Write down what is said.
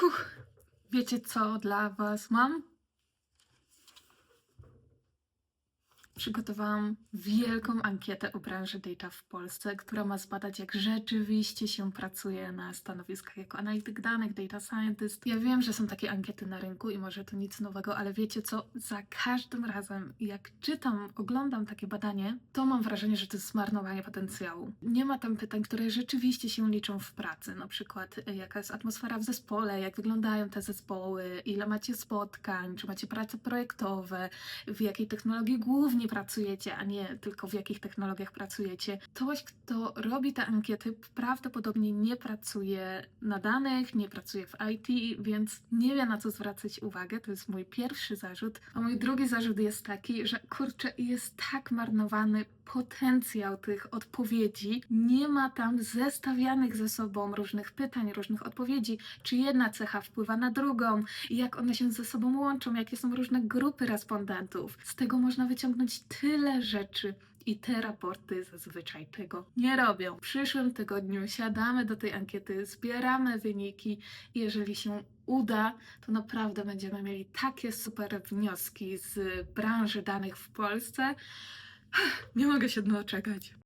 Huch. Wiecie co dla Was mam? Przygotowałam wielką ankietę o branży data w Polsce, która ma zbadać, jak rzeczywiście się pracuje na stanowiskach jako analityk danych, data scientist. Ja wiem, że są takie ankiety na rynku i może to nic nowego, ale wiecie co? Za każdym razem, jak czytam, oglądam takie badanie, to mam wrażenie, że to jest zmarnowanie potencjału. Nie ma tam pytań, które rzeczywiście się liczą w pracy, na przykład e, jaka jest atmosfera w zespole, jak wyglądają te zespoły, ile macie spotkań, czy macie prace projektowe, w jakiej technologii głównie pracujecie, a nie tylko w jakich technologiach pracujecie. Ktoś, kto robi te ankiety, prawdopodobnie nie pracuje na danych, nie pracuje w IT, więc nie wie na co zwracać uwagę. To jest mój pierwszy zarzut. A mój drugi zarzut jest taki, że kurczę, jest tak marnowany potencjał tych odpowiedzi. Nie ma tam zestawianych ze sobą różnych pytań, różnych odpowiedzi, czy jedna cecha wpływa na drugą, jak one się ze sobą łączą, jakie są różne grupy respondentów. Z tego można wyciągnąć tyle rzeczy. I te raporty zazwyczaj tego nie robią. W przyszłym tygodniu siadamy do tej ankiety, zbieramy wyniki i jeżeli się uda, to naprawdę będziemy mieli takie super wnioski z branży danych w Polsce. Nie mogę się doczekać.